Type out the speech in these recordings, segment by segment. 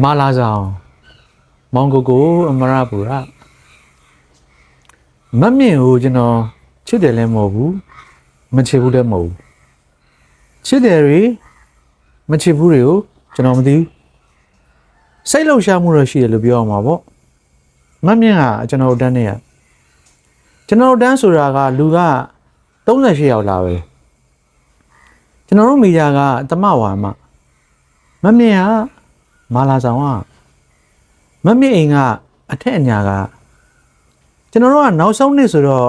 မာလာဆောင်မောင်ကိုကိုအမရပူရမမြင့်ကိုကျွန်တော်ချစ်တယ်လည်းမဟုတ်ဘူးမချစ်ဘူးလည်းမဟုတ်ဘူးချစ်တယ်တွေမချစ်ဘူးတွေကိုကျွန်တော်မသိဘူးစိတ်လှုပ်ရှားမှုတော့ရှိတယ်လို့ပြောအောင်ပါဗောမမြင့်ကကျွန်တော်တို့တန်းနေရကျွန်တော်တို့တန်းဆိုတာကလူက38ယောက်လာပဲကျွန်တော်တို့မိသားကတမဝါမမမြင့်က မာလာဆောင်ကမမြင့်အိမ်ကအထက်အညာကကျွန်တော်တို့ကနောက်ဆုံးနှစ်ဆိုတော့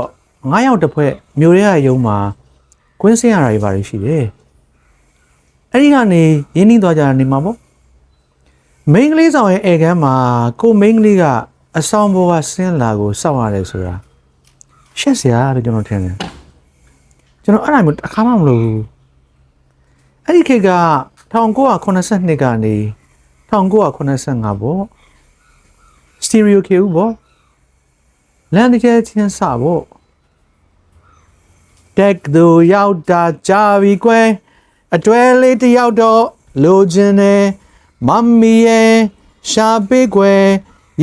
9ယောက်တစ်ဖွဲ့မြို့ရဲရုံမှာကွင်းစင်းရတာတွေပါလို့ရှိတယ်အဲ့ဒီကနေရင်းနှီးသွားကြတာနေမှာပေါ့မိန်းကလေးဆောင်ရဲ့ဧကန်းမှာကိုမိန်းကလေးကအဆောင်ဘောကဆင်းလာကိုစောက်ရတယ်ဆိုတာရှက်စရာလို့ကျွန်တော်ထင်တယ်ကျွန်တော်အဲ့ဒါမျိုးတစ်ခါမှမလုပ်ဘူးအဲ့ဒီခေတ်က1982ကနေ 1985ပေါ့စတီရီယိုခေဦးပေါ့လန်တကယ်ချင်းစပေါ့တက်သူရောက်တာကြာပြီကွယ်အတွဲလေးတစ်ယောက်တော့လိုချင်တယ်မမ္မီရဲ့ရှာပေးကွယ်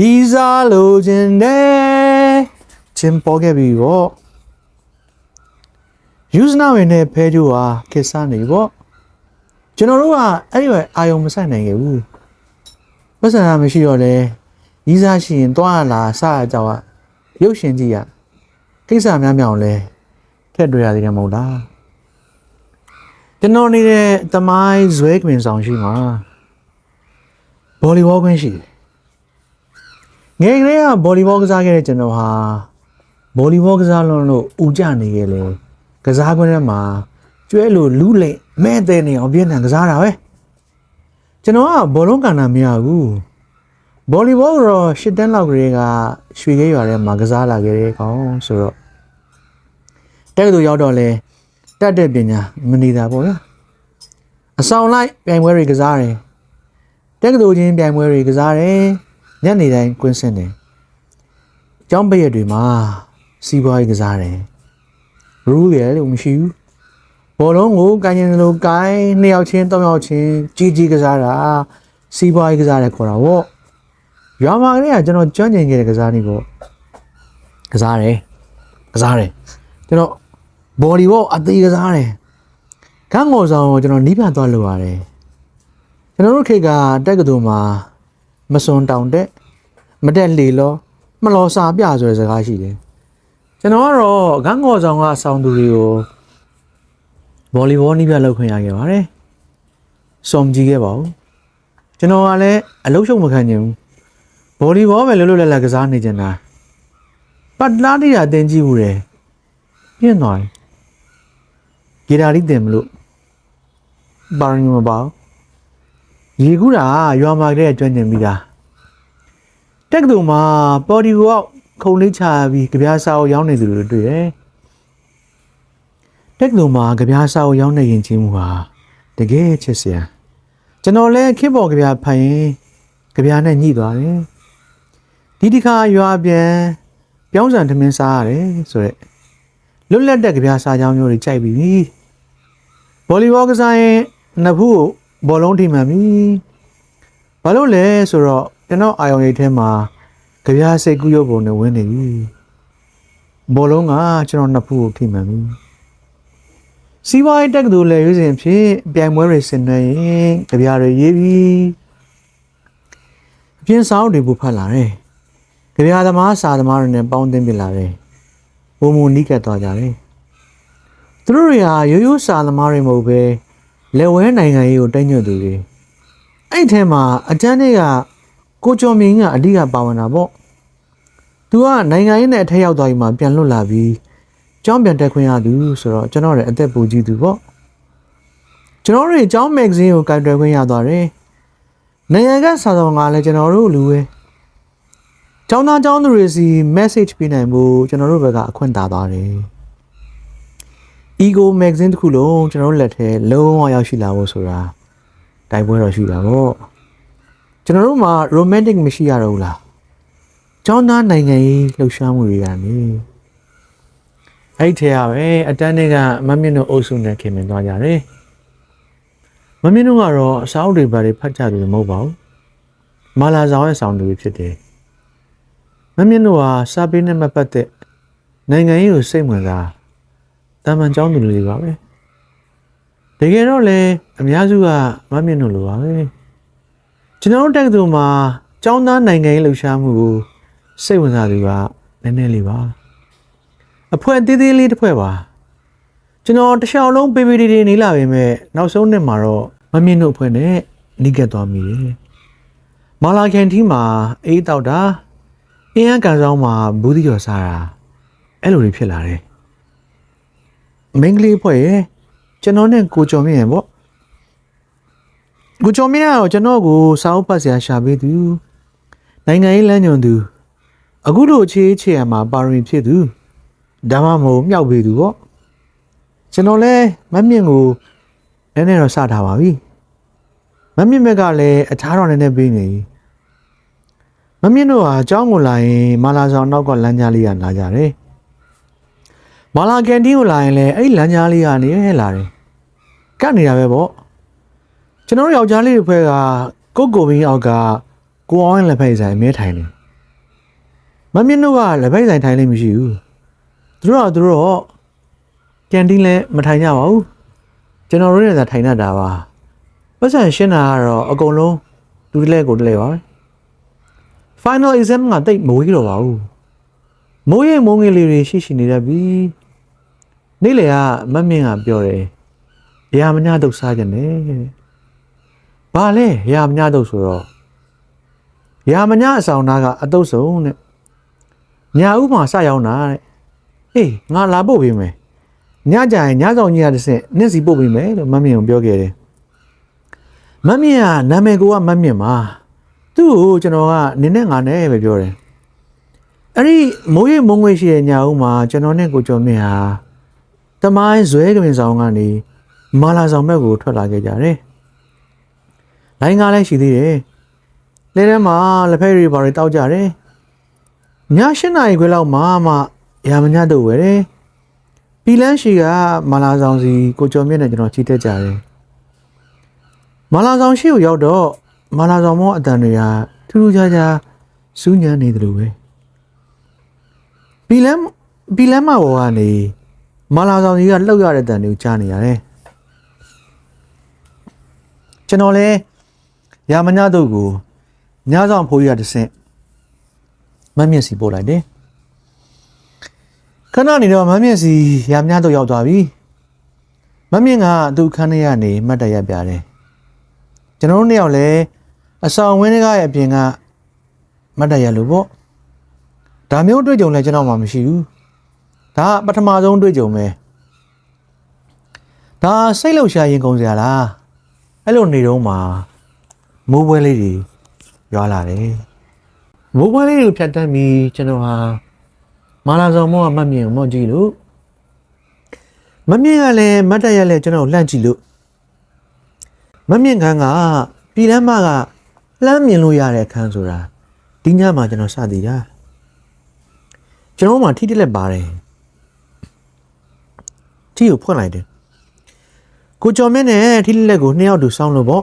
ရီစားလိုချင်တယ်ချင်းပေါ်ခဲ့ပြီပေါ့ယူဇနာဝင်နဲ့ဖဲကြိုးဟာခက်စားနေပေါ့ကျွန်တော်တို့ကအဲ့ဒီပဲအာယုံမဆိုင်နိုင်ခဲ့ဘူး ပတ်စံမရှိတော့လဲရီးစားရှိရင်တွားလာစအကြောင်းကရုပ်ရှင်ကြည့်ရကိစ္စများများအောင်လဲထက်တွေ့ရသေးတယ်မဟုတ်လားကျွန်တော်နေတဲ့တမိုင်းဇွဲကပင်ဆောင်ရှိမှာဗော်လီဘောကွင်းရှိတယ်ငယ်ကလေးကဗော်လီဘောကစားခဲ့တဲ့ကျွန်တော်ဟာဗော်လီဘောကစားလုံးလို့ဥကြနေခဲ့လေကစားကွင်းထဲမှာကျွဲလို့လူးလိမ့်မဲ့တဲ့နေအောင်ပြင်းထန်ကစားတာပဲ ကျွန်တော်ကဘောလုံးကန်တာမရဘူးဗော်လီဘောကတော့ရှစ်တန်းလောက်ကလေးကရွှေခဲရွာထဲမှာကစားလာခဲ့တဲ့ကောင်ဆိုတော့တက်ကတူရောက်တော့လဲတက်တဲ့ပညာမနေတာပေါ့ဗျာအဆောင်လိုက်ပြိုင်ပွဲတွေကစားတယ်တက်ကတူချင်းပြိုင်ပွဲတွေကစားတယ်ညနေတိုင်းကွင်းစင်းတယ်ကျောင်းပရက်တွေမှာစီးပွားရေးကစားတယ်ရူးရလို့မရှိဘူး ဘောလုံးကိုကိုင်းရင်လိုကိုင်းနှစ်ယောက်ချင်းသုံးယောက်ချင်းကြီးကြီးကစားတာစီးပွားရေးကစားတယ်ခေါ်တာဗောရွာမှာကလေးကကျွန်တော်ကျွမ်းကျင်ခဲ့တဲ့ကစားနည်းပေါ့ကစားတယ်ကစားတယ်ကျွန်တော်ဘော်လီဘောအသေးကစားတယ်ခန်းငေါ်ဆောင်ကိုကျွန်တော်နီးပြန်သွားလို့ရတယ်ကျွန်တော်တို့ခေတ်ကတက်ကတူမှာမစွန်တောင်တက်မတက်လေလောမလောစာပြဆိုတဲ့စကားရှိတယ်ကျွန်တော်ကတော့ခန်းငေါ်ဆောင်ကဆောင်းသူတွေကို ဘော်လီဘောနီးပြလောက်ခွင့်ရခဲ့ပါတယ်စုံကြည့်ခဲ့ပါဦးကျွန်တော်ကလည်းအလုံးရှုံမခံနိုင်ဘူးဘော်လီဘောပဲလှုပ်လှုပ်လက်လက်ကစားနေကြတာပတ်လားတိရတင်ကြည့်ဘူးတယ်ပြင်းသွားတယ်ဂီတာလေးတင်မလို့ပါရင်မပေါ့ရေကူးတာရွာမှာကလေးကျွမ်းကျင်ပြီးသားတက်ကတူမှာပေါ်ဒီကောခုံလေးချပြီးကြပြားစာအုပ်ရောင်းနေသူတွေတွေ့တယ် တက်ကတူမှာကြပြားစာအုပ်ရောင်းနေရင်ချင်းမူဟာတကယ်ချစ်စရာကျွန်တော်လည်းခေတ်ပေါ်ကြပြားဖတ်ရင်ကြပြားနဲ့ညှိသွားတယ်ဒီဒီခါရွာပြန်ပြောင်းစံထမင်းစားရတယ်ဆိုရက်လွတ်လပ်တဲ့ကြပြားစားကြောင်းမျိုးတွေကြိုက်ပြီဗော်လီဘောကစားရင်နှစ်ဖူးကိုဘောလုံးထိမှန်ပြီဘာလို့လဲဆိုတော့ကျွန်တော်အာယုံရိတ်ထဲမှာကြပြားစိတ်ကူးရုပ်ပုံနဲ့ဝင်နေပြီဘောလုံးကကျွန်တော်နှစ်ဖူးကိုထိမှန်ပြီ စီးပွားရေးတက်ကတူလည်းရွေးစဉ်ဖြစ်ပြိုင်ပွဲတွေဆင်နွှဲရင်ကြပြားတွေရေးပြီးအပြင်းစားတွေပူဖတ်လာတယ်ကြပြားသမားစာသမားတွေနဲ့ပေါင်းသင်းပြလာတယ်ဘုံမုံနီးကပ်သွားကြတယ်သူတို့တွေဟာရိုးရိုးစာသမားတွေမဟုတ်ပဲလက်ဝဲနိုင်ငံရေးကိုတိုက်ညွတ်သူတွေအဲ့ထဲမှာအကျန်းတွေကကိုကျော်မြင့်ကအဓိကပါဝင်တာပေါ့သူကနိုင်ငံရေးနဲ့အထက်ရောက်သွားပြီးမှပြန်လွတ်လာပြီး ကျောင်းပြန်တက်ခွင့်ရသူဆိုတော့ကျွန်တော်လည်းအသက်ပူကြီးသူပေါ့ကျွန်တော်တို့ကျောင်းမဂ္ဂဇင်းကိုကင်တွယ်ခွင့်ရသွားတယ်နိုင်ငံကစာဆောင်ကလည်းကျွန်တော်တို့လူပဲကျောင်းသားကျောင်းသူတွေစီ message ပေးနိုင်ဖို့ကျွန်တော်တို့ဘက်ကအခွင့်တာသွားတယ် ego magazine တစ်ခုလုံးကျွန်တော်တို့လက်ထဲလုံးဝရောက်ရှိလာဖို့ဆိုတာတိုင်ပွဲတော့ရှိတာပေါ့ကျွန်တော်တို့မှာ romantic မရှိရတော့ဘူးလားကျောင်းသားနိုင်ငံရေးလှုပ်ရှားမှုတွေကနေ အဲ့ထဲရပဲအတန်းတွေကမမြင့်တို့အုပ်စုနဲ့ခင်မင်သွားကြတယ်မမြင့်တို့ကတော့အစားအုပ်တွေဘာတွေဖတ်ကြတယ်မဟုတ်ပါဘူးမာလာဆောင်ရဲ့ဆောင်သူတွေဖြစ်တယ်မမြင့်တို့ဟာစာပေနဲ့မပတ်သက်နိုင်ငံရေးကိုစိတ်ဝင်စားတာမန်ကျောင်းသူတွေပါပဲတကယ်တော့လေအများစုကမမြင့်တို့လိုပါပဲကျွန်တော်တို့တက္ကသိုလ်မှာကျောင်းသားနိုင်ငံရေးလှူရှားမှုကိုစိတ်ဝင်စားသူကနည်းနည်းလေးပါ အဖွဲသေးသေးလေးတစ်ဖွဲပါကျွန်တော်တစ်လျှောက်လုံးပေပေဒီဒီနေလာပေမဲ့နောက်ဆုံးနှစ်မှာတော့မမြင့်တို့အဖွဲ့နဲ့နှိကက်သွားမိတယ်မာလာကန်တီမှာအေးတောက်တာအင်းအကန်ဆောင်မှာဘူးဒီကျော်စားတာအဲ့လိုတွေဖြစ်လာတယ်မင်းကလေးဖွဲ့ရဲ့ကျွန်တော်နဲ့ကိုကျော်မြင့်ရပေါ့ကိုကျော်မြင့်ကတော့ကျွန်တော်ကိုစာအုပ်ပတ်စရာရှာပေးသူနိုင်ငံရေးလမ်းညွန်သူအခုလိုအခြေအခြေအမှာပါရမီဖြစ်သူ ဒါမှမဟုတ်မြောက်ပေးသူပေါ့ကျွန်တော်လဲမမြင့်ကိုနည်းနည်းတော့စထားပါပြီမမြင့်ဘက်ကလည်းအထားတော်နည်းနည်းပေးနေပြီမမြင့်တို့ဟာအเจ้าကိုလာရင်မာလာဆောင်နောက်ကလမ်းကြားလေးကလာကြတယ်မာလာကန်တီကိုလာရင်လည်းအဲ့ဒီလမ်းကြားလေးကနေလာတယ်ကတ်နေတာပဲပေါ့ကျွန်တော်တို့ယောက်ျားလေးတွေဖွဲ့ကကိုကိုမင်းအောက်ကကိုအောင်လက်ဖက်ဆိုင်အမြဲထိုင်နေမမြင့်တို့ကလက်ဖက်ဆိုင်ထိုင်လို့မရှိဘူး သူတို့ကသူတို့တော့ကန်တင်းလည်းမထိုင်ကြပါဘူးကျွန်တော်တို့လည်းသာထိုင်တတ်တာပါပတ်စံရှင်းတာကတော့အကုန်လုံးလူတစ်လဲကိုတစ်လဲပါပဲ final exam ကတိတ်မဝေးတော့ပါဘူးမိုးရိမ်မိုးငယ်လေးတွေရှိရှိနေတတ်ပြီနေ့လေကမတ်မြင့်ကပြောတယ်ရာမညာတုတ်စားကြတယ်တဲ့ဘာလဲရာမညာတုတ်ဆိုတော့ရာမညာအဆောင်သားကအတုတ်ဆုံးတဲ့ညာဥမှာစရောက်တာတဲ့ ဟေးငါလာပို့ပေးမယ်ညကြရင်ညဆောင်ကြီးကတစ်ဆင့်နင့်စီပို့ပေးမယ်လို့မတ်မြင့်ကပြောခဲ့တယ်မတ်မြင့်ကနာမည်ကိုကမတ်မြင့်ပါသူ့ကိုကျွန်တော်ကနင်းနဲ့ငါနဲ့ပဲပြောတယ်အဲ့ဒီမိုးရိပ်မုံငွေရှိတဲ့ညာဦးမှာကျွန်တော်နဲ့ကိုကျော်မြင့်ဟာတမိုင်းဇွဲကပင်ဆောင်ကနေမာလာဆောင်ဘက်ကိုထွက်လာခဲ့ကြတယ်။လိုင်းကားလည်းရှိသေးတယ်။လဲထဲမှာလက်ဖက်ရီဘာတွေတောက်ကြတယ်။ည၈နာရီခွဲလောက်မှမှ ရာမညတော့ဝယ်တယ်။ပီလန်းရှိကမာလာဆောင်စီကိုကျော်မြင့်နဲ့ကျွန်တော်ချီတက်ကြတယ်။မာလာဆောင်ရှိကိုရောက်တော့မာလာဆောင်မောအတန်တွေဟာထူးထူးခြားခြားစူးညံနေတယ်လို့ပဲပီလန်းပီလန်းမဘောကနေမာလာဆောင်ကြီးကလှုပ်ရတဲ့တန်တွေကိုကြားနေရတယ်ကျွန်တော်လဲရာမညတို့ကိုညဆောင်ဖိုးရတစ်ဆင့်မမျက်စီပို့လိုက်တယ် ခဏနေတော့မမျက်စီရာမညတို့ရောက်သွားပြီမမြင့်ကသူ့ခန်းထဲကနေမှတ်တရပြတယ်ကျွန်တော်တို့နှစ်ယောက်လဲအဆောင်ဝင်းကားရဲ့အပြင်ကမတ်တရလို့ပေါ့ဒါမျိုးတွေ့ကြုံလဲကျွန်တော်မှမရှိဘူးဒါကပထမဆုံးတွေ့ကြုံပဲဒါစိတ်လှုပ်ရှားရင်ကုန်စရာလားအဲ့လိုနေတော့မှမိုးပွဲလေးတွေရွာလာတယ်မိုးပွဲလေးတွေဖြတ်တန်းပြီးကျွန်တော်ဟာ မာလာဆောင်မောကမတ်မြင်မော့ကြည့်လို့မမြင်ကလည်းမတ်တရလည်းကျွန်တော်လှန့်ကြည့်လို့မမြင်ခန်းကပြည်လမ်းမကလှမ်းမြင်လို့ရတဲ့အခန်းဆိုတာဒီညမှာကျွန်တော်စသည်တာကျွန်တော်မှထိတိလက်ပါတယ်ထိကိုဖွင့်လိုက်တယ်ကိုကျော်မင်းနဲ့ထိတိလက်ကိုနှစ်ယောက်တူစောင်းလို့ပေါ့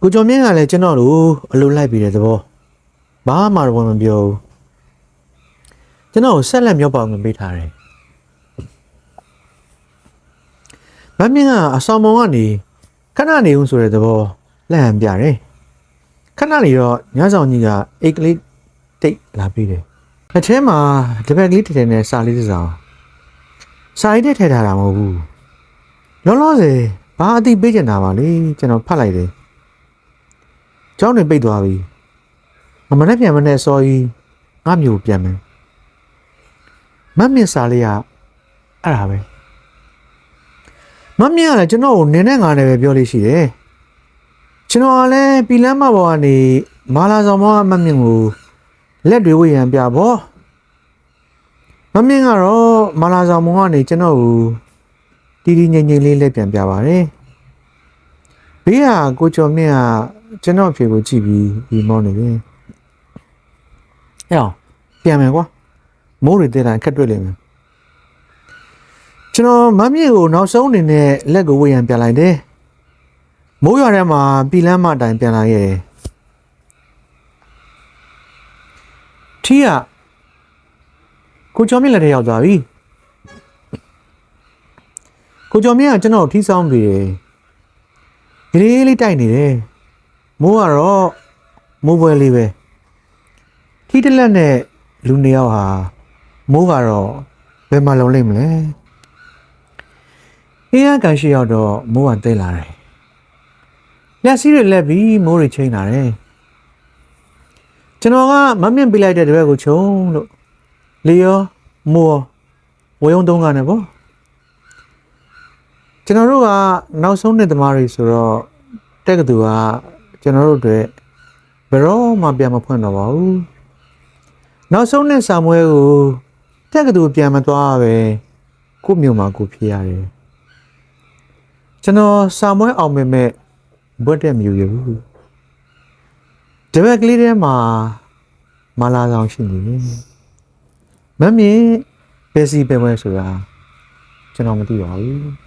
ကိုကျော်မင်းကလည်းကျွန်တော်တို့အလိုလိုက်ပြီးတဲ့သဘောဘာမှတော့မပြောဘူး ကျွန်တော်ကိုဆက်လက်မြောက်ပါငွေပေးထားတယ်မမင်းကအဆောင်မောင်ကနေခဏနေဦးဆိုတဲ့သဘောလက်ဟန်ပြတယ်ခဏနေတော့ညဆောင်ကြီးကအိတ်ကလေးတိတ်လာပြီးတယ်အထဲမှာတပက်ကလေးထထနဲ့စာလေးတစ်စောင်စာရေးတဲ့ထည့်ထားတာမဟုတ်ဘူးလောလောဆယ်ဘာအတိပေးချင်တာပါလေကျွန်တော်ဖတ်လိုက်တယ်ကျောင်းနေပိတ်သွားပြီမမနဲ့ပြန်မနဲ့စော်ကြီးငါမျိုးပြန်မယ် မတ်မြင့်စာလေးကအဲ့ဒါပဲမတ်မြင့်ကလည်းကျွန်တော်ကိုနင်းနဲ့ငါနဲ့ပဲပြောလို့ရှိတယ်ကျွန်တော်ကလည်းပီလန်းမဘောကနေမာလာဆောင်မောမတ်မြင့်ကိုလက်တွေဝေရန်ပြပေါ့မမြင့်ကတော့မာလာဆောင်မောကနေကျွန်တော်ကိုတီတီငိမ့်ငိမ့်လေးလက်ပြန်ပြပါတယ်ဘေးကကိုကျော်မြင့်ကကျွန်တော်ဖြေကိုကြည့်ပြီးဒီမောင်းနေတယ်ဟဲ့အောင်ပြန်မယ်ကွာ မိုးတွေတက်တိုင်းခက်တွေ့လိမ့်မယ်ကျွန်တော်မမြင့်ကိုနောက်ဆုံးအနေနဲ့လက်ကိုဝေရန်ပြလိုက်တယ်မိုးရွာထဲမှာပီလန်းမတိုင်ပြန်လာခဲ့တယ်ထီးကကိုကျော်မြင့်လက်ထဲရောက်သွားပြီကိုကျော်မြင့်ကကျွန်တော်ထီးဆောင်ပြီးတယ်ကလေးလေးတိုက်နေတယ်မိုးကတော့မိုးပွဲလေးပဲထီးတစ်လက်နဲ့လူနှစ်ယောက်ဟာ မိုးကတော့ဘယ်မှာလုံလိမ့်မလဲအင်းအကန်ရှိရောက်တော့မိုးကတိတ်လာတယ်လက်စီးတွေလက်ပြီးမိုးတွေချိန်လာတယ်ကျွန်တော်ကမမြင့်ပြလိုက်တဲ့တပည့်ကိုခြုံလို့လေရောမောဝေယုံတုံးကနေပေါ့ကျွန်တော်တို့ကနောက်ဆုံးနှစ်သမားတွေဆိုတော့တက်ကတူကကျွန်တော်တို့အတွက်ဘယ်တော့မှပြန်မဖွင့်တော့ပါဘူးနောက်ဆုံးနှစ်ဆာမွဲကို တက်ကတူပြန်မသွားပဲကို့မြို့မှာကိုဖြစ်ရတယ်ကျွန်တော်ဆာမွဲအောင်မဲ့မဲ့ဘွတ်တဲ့မြို့ရဘူးတပည့်ကလေးထဲမှာမလာဆောင်ရှိနေတယ်မမြင်ဘယ်စီပဲဝဲဆိုတာကျွန်တော်မသိပါဘူး